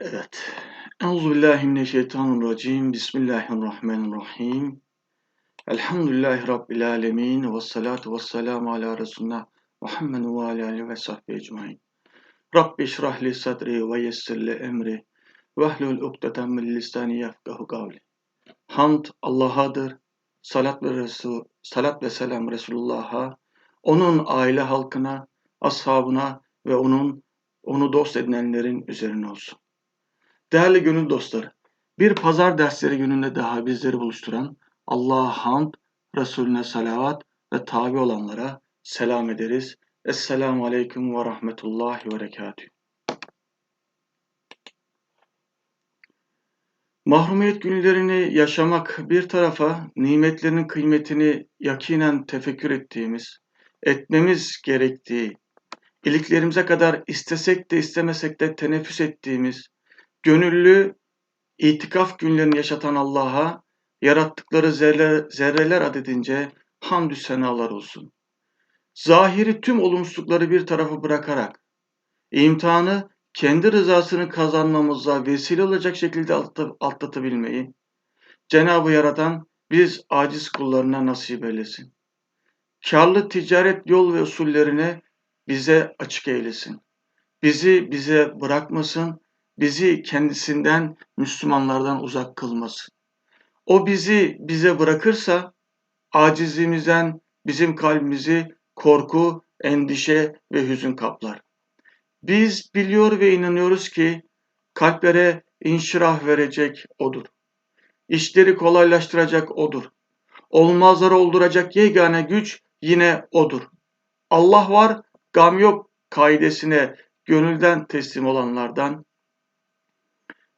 Evet. Euzubillahimineşşeytanirracim. Bismillahirrahmanirrahim. Elhamdülillahi Rabbil alemin. Ve salatu ve selamu ala Resulullah Muhammed ve ala alihi ve sahbihi ecmain. Rabbi şrahli sadri ve yessirli emri. Vehlul ukdeten min lisani yafkahu kavli. Hamd Allah'adır. Salat ve Resul, salat ve selam Resulullah'a, onun aile halkına, ashabına ve onun onu dost edinenlerin üzerine olsun. Değerli gönül dostları, bir pazar dersleri gününde daha bizleri buluşturan Allah'a hamd, Resulüne salavat ve tabi olanlara selam ederiz. Esselamu Aleyküm ve Rahmetullahi ve Berekatühü. Mahrumiyet günlerini yaşamak bir tarafa nimetlerinin kıymetini yakinen tefekkür ettiğimiz, etmemiz gerektiği, iliklerimize kadar istesek de istemesek de teneffüs ettiğimiz, gönüllü itikaf günlerini yaşatan Allah'a yarattıkları zerre, zerreler adedince hamdü senalar olsun. Zahiri tüm olumsuzlukları bir tarafa bırakarak imtihanı kendi rızasını kazanmamıza vesile olacak şekilde atlatabilmeyi Cenab-ı Yaradan biz aciz kullarına nasip eylesin. Karlı ticaret yol ve usullerine bize açık eylesin. Bizi bize bırakmasın, bizi kendisinden, Müslümanlardan uzak kılmasın. O bizi bize bırakırsa acizliğimizden bizim kalbimizi korku, endişe ve hüzün kaplar. Biz biliyor ve inanıyoruz ki kalplere inşirah verecek O'dur. İşleri kolaylaştıracak O'dur. Olmazları olduracak yegane güç yine O'dur. Allah var, gam yok kaidesine gönülden teslim olanlardan.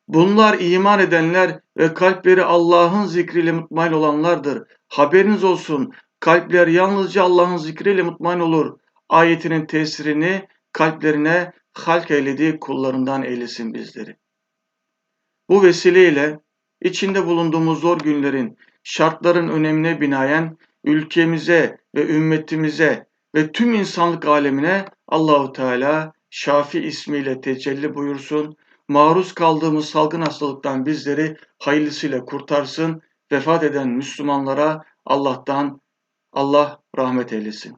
Bunlar iman edenler ve kalpleri Allah'ın zikriyle mutmain olanlardır. Haberiniz olsun, kalpler yalnızca Allah'ın zikriyle mutmain olur. Ayetinin tesirini kalplerine halk eylediği kullarından eylesin bizleri. Bu vesileyle içinde bulunduğumuz zor günlerin, şartların önemine binaen ülkemize ve ümmetimize ve tüm insanlık alemine Allahu Teala Şafi ismiyle tecelli buyursun. Maruz kaldığımız salgın hastalıktan bizleri hayırlısıyla kurtarsın. Vefat eden Müslümanlara Allah'tan Allah rahmet eylesin.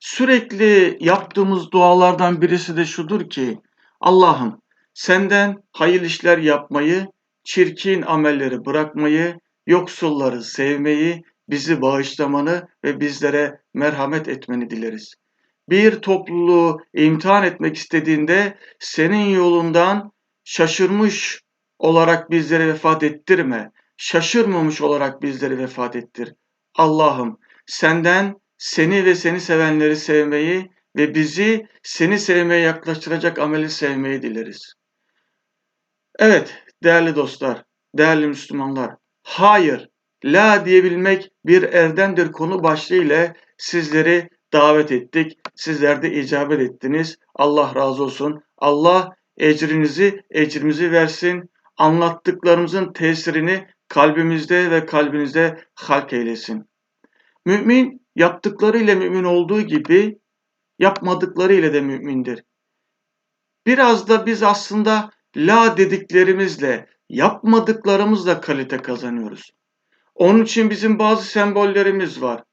Sürekli yaptığımız dualardan birisi de şudur ki Allah'ım senden hayırlı işler yapmayı, çirkin amelleri bırakmayı, yoksulları sevmeyi, bizi bağışlamanı ve bizlere merhamet etmeni dileriz. Bir topluluğu imtihan etmek istediğinde senin yolundan şaşırmış olarak bizleri vefat ettirme. Şaşırmamış olarak bizleri vefat ettir. Allah'ım senden seni ve seni sevenleri sevmeyi ve bizi seni sevmeye yaklaştıracak ameli sevmeyi dileriz. Evet değerli dostlar, değerli Müslümanlar, hayır, la diyebilmek bir erdemdir konu başlığı ile sizleri davet ettik. Sizler de icabet ettiniz. Allah razı olsun. Allah ecrinizi, ecrimizi versin. Anlattıklarımızın tesirini kalbimizde ve kalbinizde halk eylesin. Mümin yaptıklarıyla mümin olduğu gibi yapmadıklarıyla da mümindir. Biraz da biz aslında la dediklerimizle, yapmadıklarımızla kalite kazanıyoruz. Onun için bizim bazı sembollerimiz var.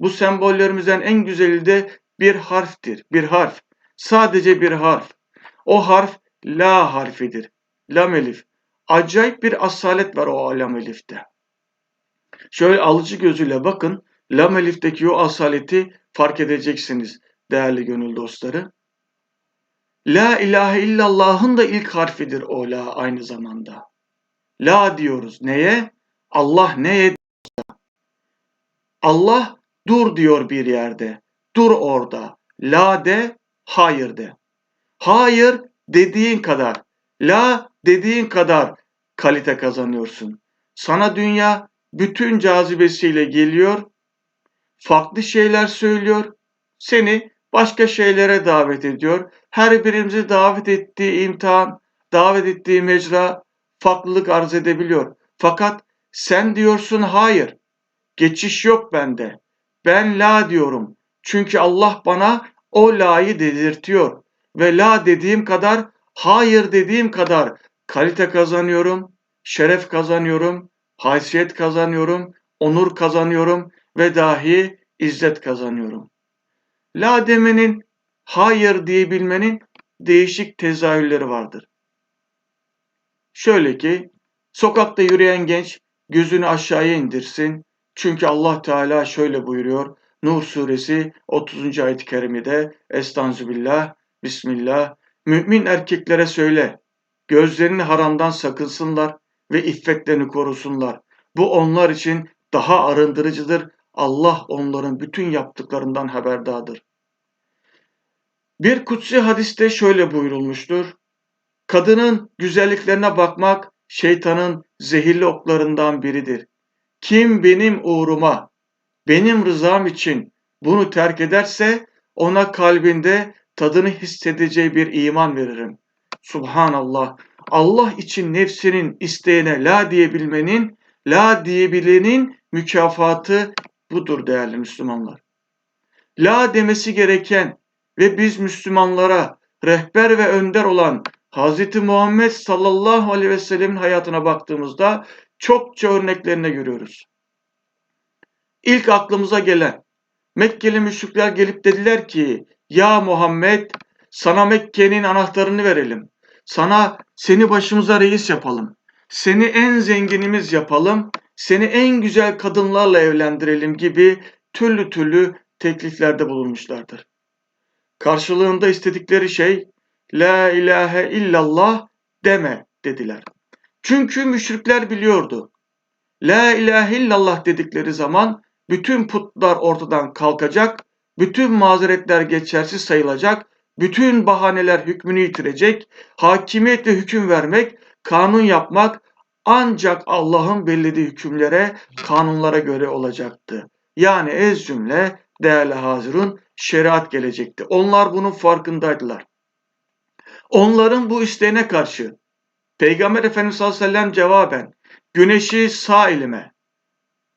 Bu sembollerimizden en güzeli de bir harftir. Bir harf. Sadece bir harf. O harf la harfidir. Lam elif. Acayip bir asalet var o lam elifte. Şöyle alıcı gözüyle bakın. Lam elifteki o asaleti fark edeceksiniz değerli gönül dostları. La ilahe illallah'ın da ilk harfidir o la aynı zamanda. La diyoruz. Neye? Allah neye? Allah dur diyor bir yerde. Dur orada. La de, hayır de. Hayır dediğin kadar, la dediğin kadar kalite kazanıyorsun. Sana dünya bütün cazibesiyle geliyor, farklı şeyler söylüyor, seni başka şeylere davet ediyor. Her birimizi davet ettiği imtihan, davet ettiği mecra farklılık arz edebiliyor. Fakat sen diyorsun hayır, geçiş yok bende. Ben la diyorum. Çünkü Allah bana o la'yı dedirtiyor. ve la dediğim kadar, hayır dediğim kadar kalite kazanıyorum, şeref kazanıyorum, haysiyet kazanıyorum, onur kazanıyorum ve dahi izzet kazanıyorum. La demenin, hayır diyebilmenin değişik tezahürleri vardır. Şöyle ki, sokakta yürüyen genç gözünü aşağıya indirsin. Çünkü Allah Teala şöyle buyuruyor. Nur suresi 30. ayet-i kerimede Estağfirullah, Bismillah. Mümin erkeklere söyle, gözlerini haramdan sakınsınlar ve iffetlerini korusunlar. Bu onlar için daha arındırıcıdır. Allah onların bütün yaptıklarından haberdadır. Bir kutsi hadiste şöyle buyurulmuştur. Kadının güzelliklerine bakmak şeytanın zehirli oklarından biridir. Kim benim uğruma, benim rızam için bunu terk ederse ona kalbinde tadını hissedeceği bir iman veririm. Subhanallah. Allah için nefsinin isteğine la diyebilmenin, la diyebilenin mükafatı budur değerli Müslümanlar. La demesi gereken ve biz Müslümanlara rehber ve önder olan Hz. Muhammed sallallahu aleyhi ve sellemin hayatına baktığımızda çokça örneklerine görüyoruz. İlk aklımıza gelen Mekkeli müşrikler gelip dediler ki ya Muhammed sana Mekke'nin anahtarını verelim. Sana seni başımıza reis yapalım. Seni en zenginimiz yapalım. Seni en güzel kadınlarla evlendirelim gibi türlü türlü tekliflerde bulunmuşlardır. Karşılığında istedikleri şey La ilahe illallah deme dediler. Çünkü müşrikler biliyordu. La ilahe illallah dedikleri zaman bütün putlar ortadan kalkacak, bütün mazeretler geçersiz sayılacak, bütün bahaneler hükmünü yitirecek, hakimiyetle hüküm vermek, kanun yapmak ancak Allah'ın belirlediği hükümlere, kanunlara göre olacaktı. Yani ez cümle değerli Hazirun şeriat gelecekti. Onlar bunun farkındaydılar. Onların bu isteğine karşı Peygamber Efendimiz sallallahu aleyhi ve sellem cevaben güneşi sağ elime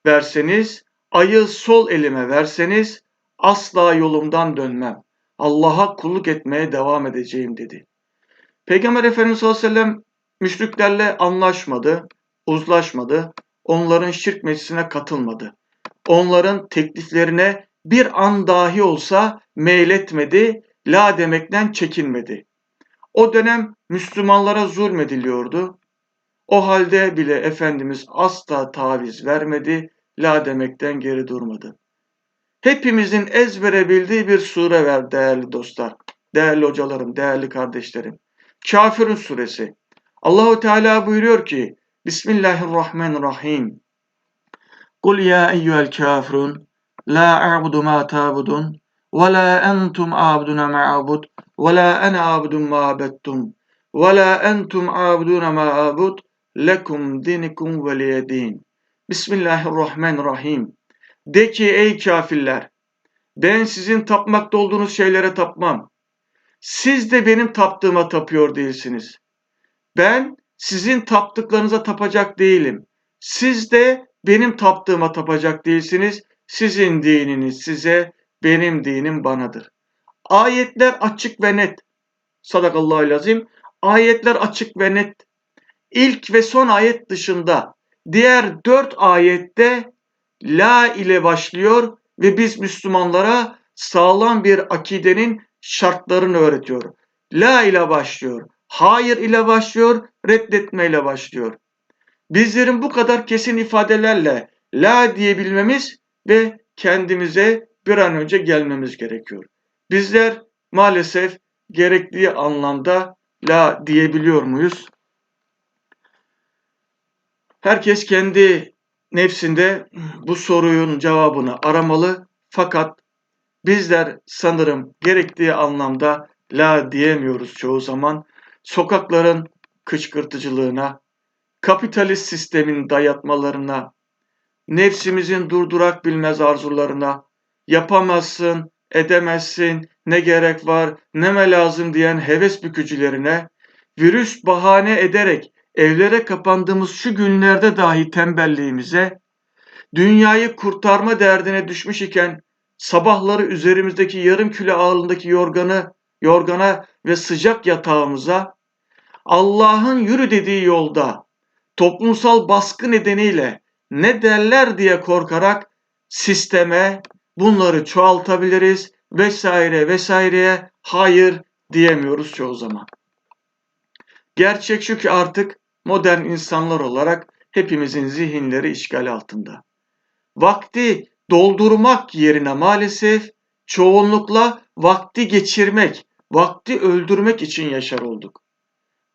verseniz, ayı sol elime verseniz asla yolumdan dönmem. Allah'a kulluk etmeye devam edeceğim dedi. Peygamber Efendimiz sallallahu aleyhi ve sellem müşriklerle anlaşmadı, uzlaşmadı, onların şirk meclisine katılmadı. Onların tekliflerine bir an dahi olsa meyletmedi, la demekten çekinmedi. O dönem Müslümanlara zulmediliyordu. O halde bile Efendimiz asla taviz vermedi, la demekten geri durmadı. Hepimizin ezbere bildiği bir sure ver değerli dostlar, değerli hocalarım, değerli kardeşlerim. Kafirun suresi. Allahu Teala buyuruyor ki Bismillahirrahmanirrahim. Kul ya eyyuhel kafirun la a'budu ma ta'budun ve la entum a'buduna ma'abud ve la ene a'budun ma abettum ve la entum a'buduna ma abud lekum dinikum veliyedin. Bismillahirrahmanirrahim. De ki ey kafirler ben sizin tapmakta olduğunuz şeylere tapmam. Siz de benim taptığıma tapıyor değilsiniz. Ben sizin taptıklarınıza tapacak değilim. Siz de benim taptığıma tapacak değilsiniz. Sizin dininiz size, benim dinim banadır. Ayetler açık ve net. Sadakallahu lazim. Ayetler açık ve net. İlk ve son ayet dışında diğer dört ayette la ile başlıyor ve biz Müslümanlara sağlam bir akidenin şartlarını öğretiyor. La ile başlıyor, hayır ile başlıyor, reddetme ile başlıyor. Bizlerin bu kadar kesin ifadelerle la diyebilmemiz ve kendimize bir an önce gelmemiz gerekiyor. Bizler maalesef gerektiği anlamda la diyebiliyor muyuz? Herkes kendi nefsinde bu sorunun cevabını aramalı fakat bizler sanırım gerektiği anlamda la diyemiyoruz çoğu zaman. Sokakların kışkırtıcılığına, kapitalist sistemin dayatmalarına, nefsimizin durdurak bilmez arzularına, yapamazsın, edemezsin, ne gerek var, neme lazım diyen heves bükücülerine, virüs bahane ederek evlere kapandığımız şu günlerde dahi tembelliğimize, dünyayı kurtarma derdine düşmüş iken sabahları üzerimizdeki yarım kilo ağırlığındaki yorganı yorgana ve sıcak yatağımıza Allah'ın yürü dediği yolda toplumsal baskı nedeniyle ne derler diye korkarak sisteme bunları çoğaltabiliriz vesaire vesaireye hayır diyemiyoruz çoğu zaman. Gerçek şu ki artık modern insanlar olarak hepimizin zihinleri işgal altında. Vakti doldurmak yerine maalesef çoğunlukla vakti geçirmek, vakti öldürmek için yaşar olduk.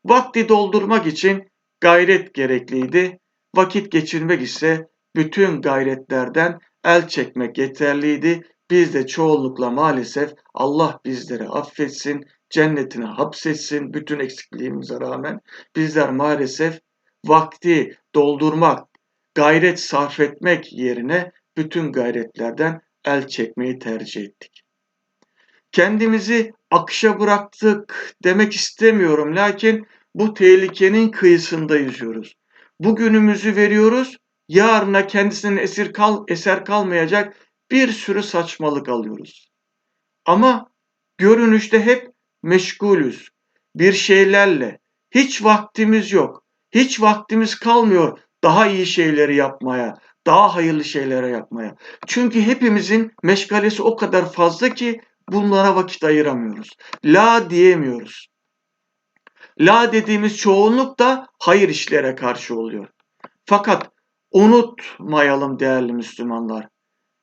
Vakti doldurmak için gayret gerekliydi. Vakit geçirmek ise bütün gayretlerden el çekmek yeterliydi. Biz de çoğunlukla maalesef Allah bizleri affetsin, cennetine hapsetsin bütün eksikliğimize rağmen bizler maalesef vakti doldurmak, gayret sarf etmek yerine bütün gayretlerden el çekmeyi tercih ettik. Kendimizi akışa bıraktık demek istemiyorum lakin bu tehlikenin kıyısında yüzüyoruz. Bugünümüzü veriyoruz, yarına kendisinin esir kal, eser kalmayacak bir sürü saçmalık alıyoruz. Ama görünüşte hep meşgulüz. Bir şeylerle. Hiç vaktimiz yok. Hiç vaktimiz kalmıyor daha iyi şeyleri yapmaya, daha hayırlı şeylere yapmaya. Çünkü hepimizin meşgalesi o kadar fazla ki bunlara vakit ayıramıyoruz. La diyemiyoruz. La dediğimiz çoğunluk da hayır işlere karşı oluyor. Fakat unutmayalım değerli Müslümanlar.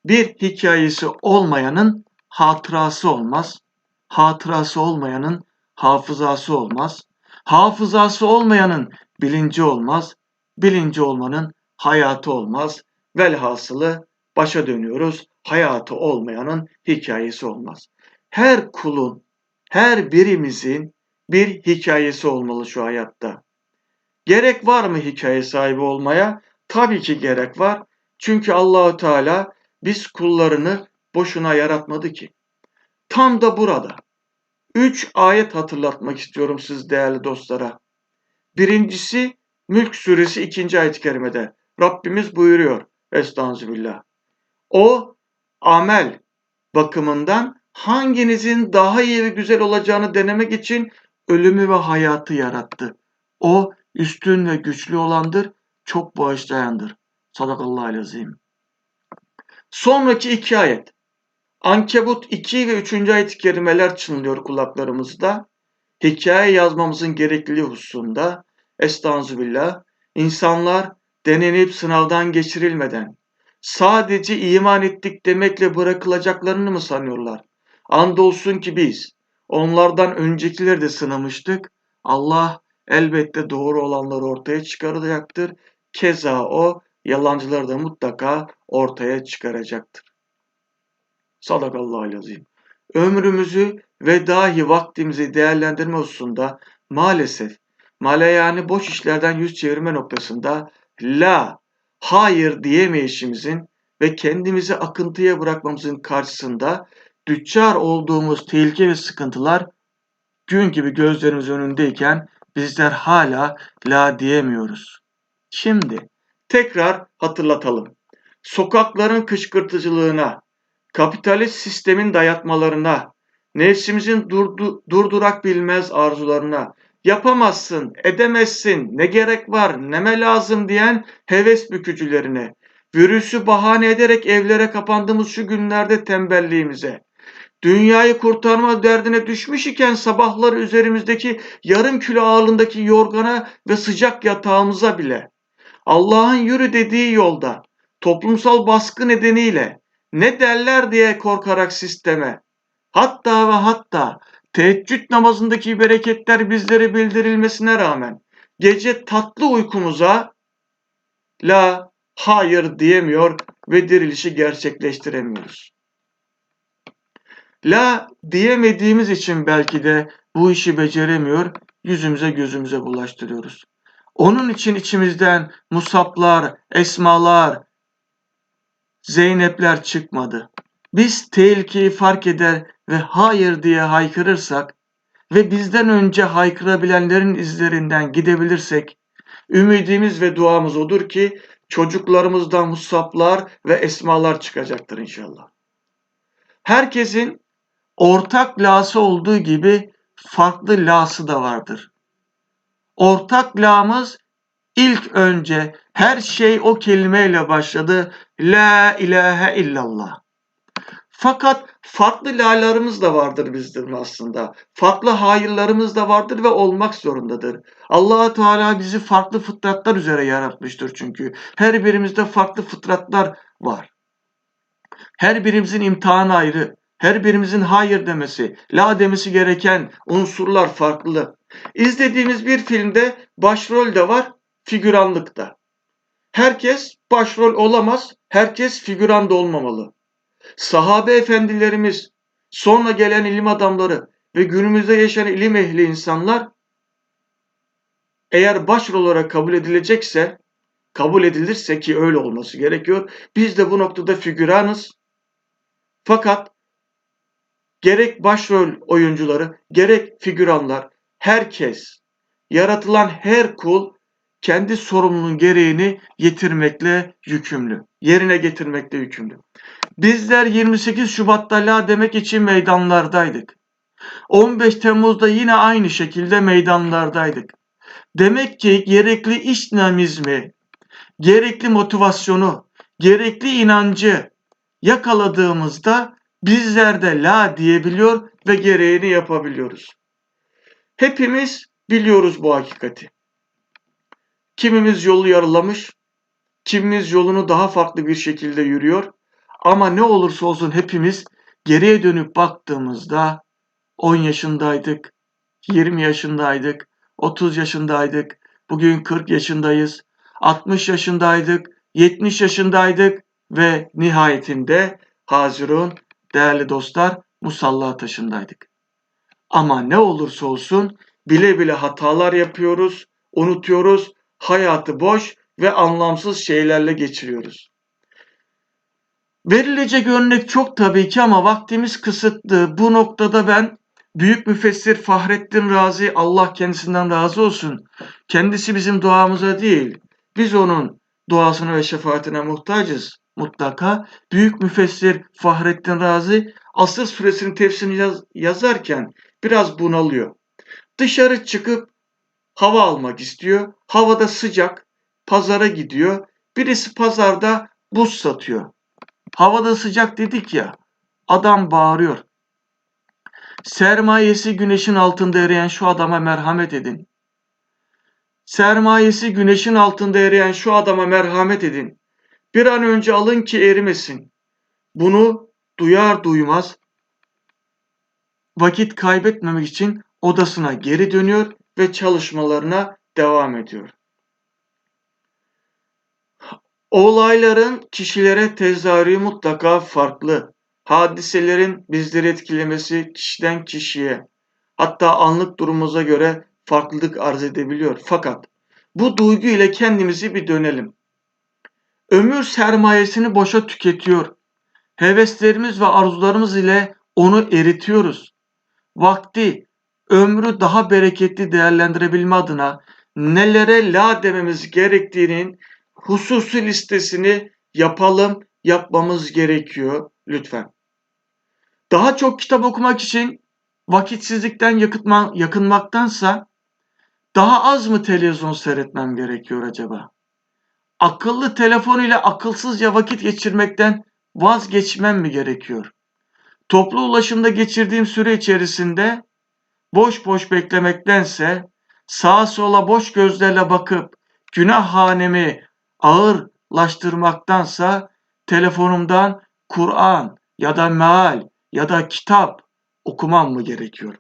Bir hikayesi olmayanın hatırası olmaz. Hatırası olmayanın hafızası olmaz. Hafızası olmayanın bilinci olmaz. Bilinci olmanın hayatı olmaz. Velhasılı başa dönüyoruz. Hayatı olmayanın hikayesi olmaz. Her kulun, her birimizin bir hikayesi olmalı şu hayatta. Gerek var mı hikaye sahibi olmaya? Tabii ki gerek var. Çünkü Allahu Teala biz kullarını boşuna yaratmadı ki. Tam da burada. Üç ayet hatırlatmak istiyorum siz değerli dostlara. Birincisi Mülk suresi ikinci ayet-i kerimede. Rabbimiz buyuruyor. Estağfirullah. O amel bakımından hanginizin daha iyi ve güzel olacağını denemek için ölümü ve hayatı yarattı. O üstün ve güçlü olandır, çok bağışlayandır. Sadakallahu azim. Sonraki iki ayet. Ankebut 2 ve 3. ayet-i kerimeler çınlıyor kulaklarımızda. Hikaye yazmamızın gerekliliği hususunda Estağfirullah. İnsanlar denenip sınavdan geçirilmeden sadece iman ettik demekle bırakılacaklarını mı sanıyorlar? Andolsun ki biz onlardan öncekileri de sınamıştık. Allah elbette doğru olanları ortaya çıkaracaktır. Keza o yalancıları da mutlaka ortaya çıkaracaktır. Sadakallahu azim. Ömrümüzü ve dahi vaktimizi değerlendirme hususunda maalesef maleyani boş işlerden yüz çevirme noktasında la, hayır diyemeyişimizin ve kendimizi akıntıya bırakmamızın karşısında düçar olduğumuz tehlike ve sıkıntılar gün gibi gözlerimiz önündeyken bizler hala la diyemiyoruz. Şimdi tekrar hatırlatalım. Sokakların kışkırtıcılığına, kapitalist sistemin dayatmalarına, nefsimizin durdu, durdurak bilmez arzularına, yapamazsın, edemezsin, ne gerek var, neme lazım diyen heves bükücülerine, virüsü bahane ederek evlere kapandığımız şu günlerde tembelliğimize, dünyayı kurtarma derdine düşmüş iken sabahları üzerimizdeki yarım kilo ağırlığındaki yorgana ve sıcak yatağımıza bile, Allah'ın yürü dediği yolda, toplumsal baskı nedeniyle, ne derler diye korkarak sisteme, hatta ve hatta teheccüd namazındaki bereketler bizlere bildirilmesine rağmen gece tatlı uykumuza la hayır diyemiyor ve dirilişi gerçekleştiremiyoruz. La diyemediğimiz için belki de bu işi beceremiyor, yüzümüze gözümüze bulaştırıyoruz. Onun için içimizden Musaplar, Esmalar, Zeynepler çıkmadı. Biz tehlikeyi fark eder ve hayır diye haykırırsak ve bizden önce haykırabilenlerin izlerinden gidebilirsek, ümidimiz ve duamız odur ki çocuklarımızdan musaplar ve esmalar çıkacaktır inşallah. Herkesin ortak lası olduğu gibi farklı lası da vardır. Ortak lamız ilk önce her şey o kelimeyle başladı. La ilahe illallah. Fakat farklı la'larımız da vardır bizde aslında. Farklı hayırlarımız da vardır ve olmak zorundadır. allah Teala bizi farklı fıtratlar üzere yaratmıştır çünkü. Her birimizde farklı fıtratlar var. Her birimizin imtihanı ayrı. Her birimizin hayır demesi, la demesi gereken unsurlar farklı. İzlediğimiz bir filmde başrol de var, figüranlık da. Herkes başrol olamaz, herkes figüran da olmamalı. Sahabe efendilerimiz, sonra gelen ilim adamları ve günümüzde yaşayan ilim ehli insanlar eğer başrol olarak kabul edilecekse, kabul edilirse ki öyle olması gerekiyor. Biz de bu noktada figüranız. Fakat gerek başrol oyuncuları, gerek figüranlar, herkes, yaratılan her kul kendi sorumluluğun gereğini getirmekle yükümlü. Yerine getirmekle yükümlü. Bizler 28 Şubat'ta la demek için meydanlardaydık. 15 Temmuz'da yine aynı şekilde meydanlardaydık. Demek ki gerekli iş dinamizmi, gerekli motivasyonu, gerekli inancı yakaladığımızda bizler de la diyebiliyor ve gereğini yapabiliyoruz. Hepimiz biliyoruz bu hakikati. Kimimiz yolu yarılamış, kimimiz yolunu daha farklı bir şekilde yürüyor. Ama ne olursa olsun hepimiz geriye dönüp baktığımızda 10 yaşındaydık, 20 yaşındaydık, 30 yaşındaydık, bugün 40 yaşındayız, 60 yaşındaydık, 70 yaşındaydık ve nihayetinde Hazirun değerli dostlar musalla taşındaydık. Ama ne olursa olsun bile bile hatalar yapıyoruz, unutuyoruz, hayatı boş ve anlamsız şeylerle geçiriyoruz. Verilecek örnek çok tabii ki ama vaktimiz kısıtlı. Bu noktada ben büyük müfessir Fahrettin Razi Allah kendisinden razı olsun. Kendisi bizim duamıza değil. Biz onun duasına ve şefaatine muhtacız mutlaka. Büyük müfessir Fahrettin Razi Asır suresinin tefsirini yaz, yazarken biraz bunalıyor. Dışarı çıkıp hava almak istiyor. Havada sıcak. Pazara gidiyor. Birisi pazarda buz satıyor. Havada sıcak dedik ya. Adam bağırıyor. Sermayesi güneşin altında eriyen şu adama merhamet edin. Sermayesi güneşin altında eriyen şu adama merhamet edin. Bir an önce alın ki erimesin. Bunu duyar duymaz vakit kaybetmemek için odasına geri dönüyor ve çalışmalarına devam ediyor. Olayların kişilere tezahürü mutlaka farklı. Hadiselerin bizleri etkilemesi kişiden kişiye hatta anlık durumumuza göre farklılık arz edebiliyor. Fakat bu duygu ile kendimizi bir dönelim. Ömür sermayesini boşa tüketiyor. Heveslerimiz ve arzularımız ile onu eritiyoruz. Vakti, ömrü daha bereketli değerlendirebilme adına nelere la dememiz gerektiğinin hususi listesini yapalım, yapmamız gerekiyor lütfen. Daha çok kitap okumak için vakitsizlikten yakıtma, yakınmaktansa daha az mı televizyon seyretmem gerekiyor acaba? Akıllı telefon ile akılsızca vakit geçirmekten vazgeçmem mi gerekiyor? Toplu ulaşımda geçirdiğim süre içerisinde boş boş beklemektense sağa sola boş gözlerle bakıp günah hanemi ağırlaştırmaktansa telefonumdan Kur'an ya da meal ya da kitap okumam mı gerekiyor?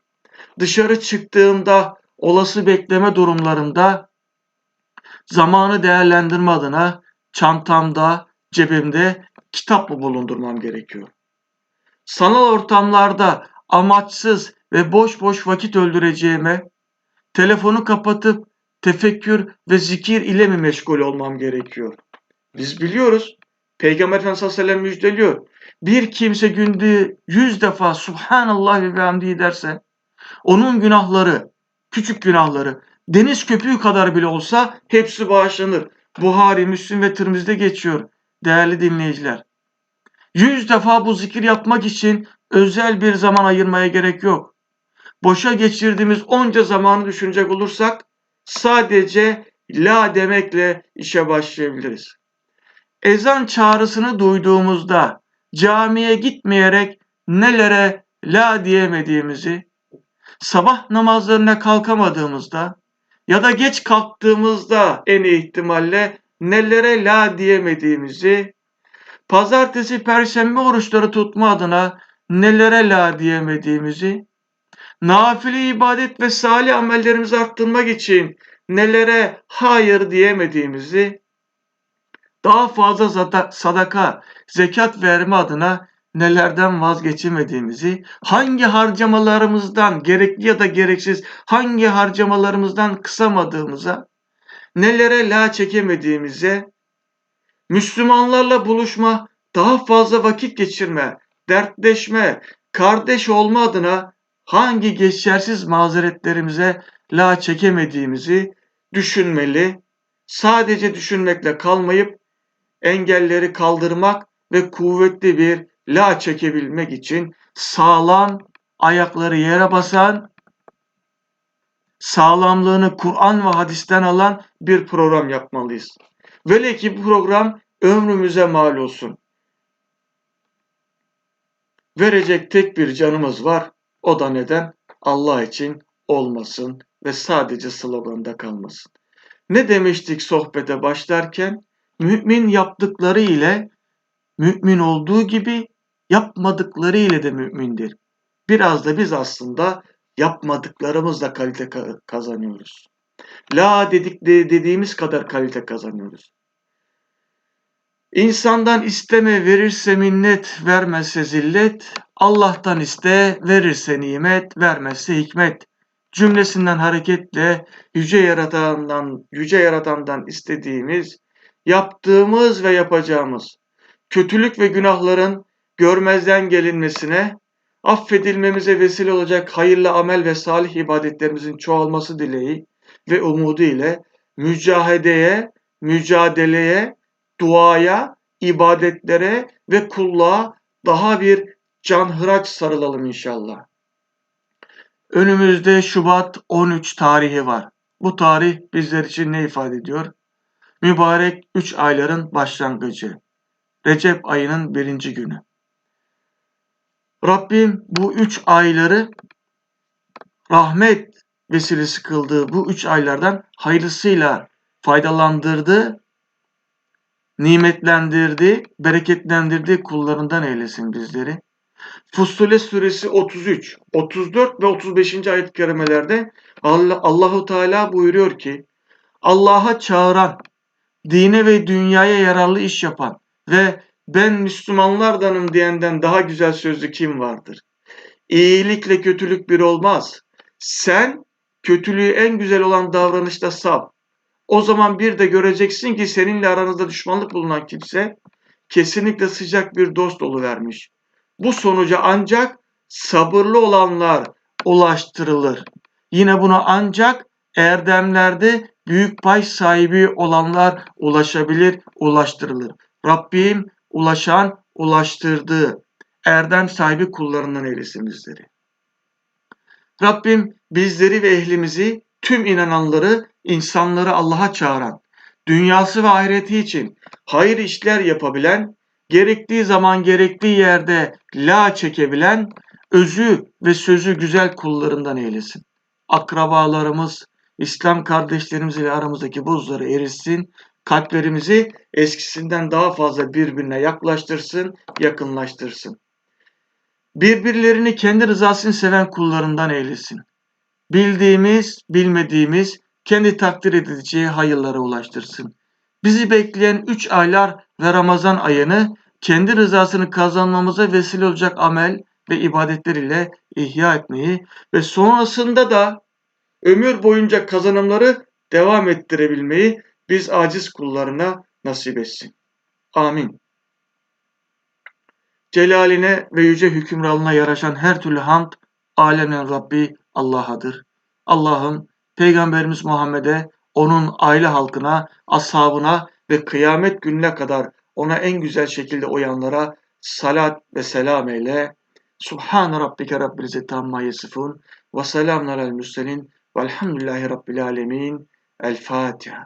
Dışarı çıktığımda olası bekleme durumlarında zamanı değerlendirme adına çantamda, cebimde kitap mı bulundurmam gerekiyor? Sanal ortamlarda amaçsız ve boş boş vakit öldüreceğime, telefonu kapatıp tefekkür ve zikir ile mi meşgul olmam gerekiyor? Biz biliyoruz. Peygamber Efendimiz sallallahu aleyhi ve sellem müjdeliyor. Bir kimse günde yüz defa Subhanallah ve bihamdihi derse onun günahları, küçük günahları deniz köpüğü kadar bile olsa hepsi bağışlanır. Buhari, Müslim ve Tirmiz'de geçiyor değerli dinleyiciler. Yüz defa bu zikir yapmak için özel bir zaman ayırmaya gerek yok. Boşa geçirdiğimiz onca zamanı düşünecek olursak sadece la demekle işe başlayabiliriz. Ezan çağrısını duyduğumuzda camiye gitmeyerek nelere la diyemediğimizi, sabah namazlarına kalkamadığımızda ya da geç kalktığımızda en iyi ihtimalle nelere la diyemediğimizi, pazartesi perşembe oruçları tutma adına nelere la diyemediğimizi, nafile ibadet ve salih amellerimizi arttırmak için nelere hayır diyemediğimizi, daha fazla sadaka, zekat verme adına nelerden vazgeçemediğimizi, hangi harcamalarımızdan gerekli ya da gereksiz hangi harcamalarımızdan kısamadığımıza, nelere la çekemediğimize, Müslümanlarla buluşma, daha fazla vakit geçirme, dertleşme, kardeş olma adına hangi geçersiz mazeretlerimize la çekemediğimizi düşünmeli, sadece düşünmekle kalmayıp engelleri kaldırmak ve kuvvetli bir la çekebilmek için sağlam ayakları yere basan, sağlamlığını Kur'an ve hadisten alan bir program yapmalıyız. Vele ki bu program ömrümüze mal olsun. Verecek tek bir canımız var. O da neden? Allah için olmasın ve sadece sloganda kalmasın. Ne demiştik sohbete başlarken? Mümin yaptıkları ile mümin olduğu gibi yapmadıkları ile de mümindir. Biraz da biz aslında yapmadıklarımızla kalite kazanıyoruz. La dedik dediğimiz kadar kalite kazanıyoruz. İnsandan isteme verirse minnet, vermezse zillet, Allah'tan iste, verirse nimet, vermezse hikmet. Cümlesinden hareketle yüce yaratandan, yüce yaratandan istediğimiz, yaptığımız ve yapacağımız kötülük ve günahların görmezden gelinmesine, affedilmemize vesile olacak hayırlı amel ve salih ibadetlerimizin çoğalması dileği ve umudu ile mücahedeye, mücadeleye, duaya, ibadetlere ve kulluğa daha bir canhıraç sarılalım inşallah. Önümüzde Şubat 13 tarihi var. Bu tarih bizler için ne ifade ediyor? Mübarek 3 ayların başlangıcı. Recep ayının birinci günü. Rabbim bu üç ayları rahmet vesilesi kıldığı bu üç aylardan hayırlısıyla faydalandırdı, nimetlendirdi, bereketlendirdi kullarından eylesin bizleri. Fussule suresi 33, 34 ve 35. ayet-i kerimelerde Allah, Allahu Teala buyuruyor ki Allah'a çağıran, dine ve dünyaya yararlı iş yapan ve ben Müslümanlardanım diyenden daha güzel sözlü kim vardır? İyilikle kötülük bir olmaz. Sen kötülüğü en güzel olan davranışta sap. O zaman bir de göreceksin ki seninle aranızda düşmanlık bulunan kimse kesinlikle sıcak bir dost vermiş. Bu sonuca ancak sabırlı olanlar ulaştırılır. Yine buna ancak erdemlerde büyük pay sahibi olanlar ulaşabilir, ulaştırılır. Rabbim ulaşan, ulaştırdığı erdem sahibi kullarından eylesin bizleri. Rabbim bizleri ve ehlimizi, tüm inananları, insanları Allah'a çağıran, dünyası ve ahireti için hayır işler yapabilen, gerektiği zaman gerektiği yerde la çekebilen, özü ve sözü güzel kullarından eylesin. Akrabalarımız, İslam kardeşlerimiz ile aramızdaki buzları eritsin, kalplerimizi eskisinden daha fazla birbirine yaklaştırsın, yakınlaştırsın. Birbirlerini kendi rızasını seven kullarından eylesin. Bildiğimiz, bilmediğimiz, kendi takdir edileceği hayırlara ulaştırsın. Bizi bekleyen üç aylar ve Ramazan ayını kendi rızasını kazanmamıza vesile olacak amel ve ibadetler ile ihya etmeyi ve sonrasında da ömür boyunca kazanımları devam ettirebilmeyi biz aciz kullarına nasip etsin. Amin. Celaline ve yüce hükümranlığına yaraşan her türlü hamd alemin Rabbi Allah'adır. Allah'ım Peygamberimiz Muhammed'e, onun aile halkına, ashabına ve kıyamet gününe kadar ona en güzel şekilde uyanlara salat ve selam eyle. Subhan rabbike rabbil izzeti amma yasifun ve selamun alel murselin velhamdülillahi rabbil alemin. El Fatiha.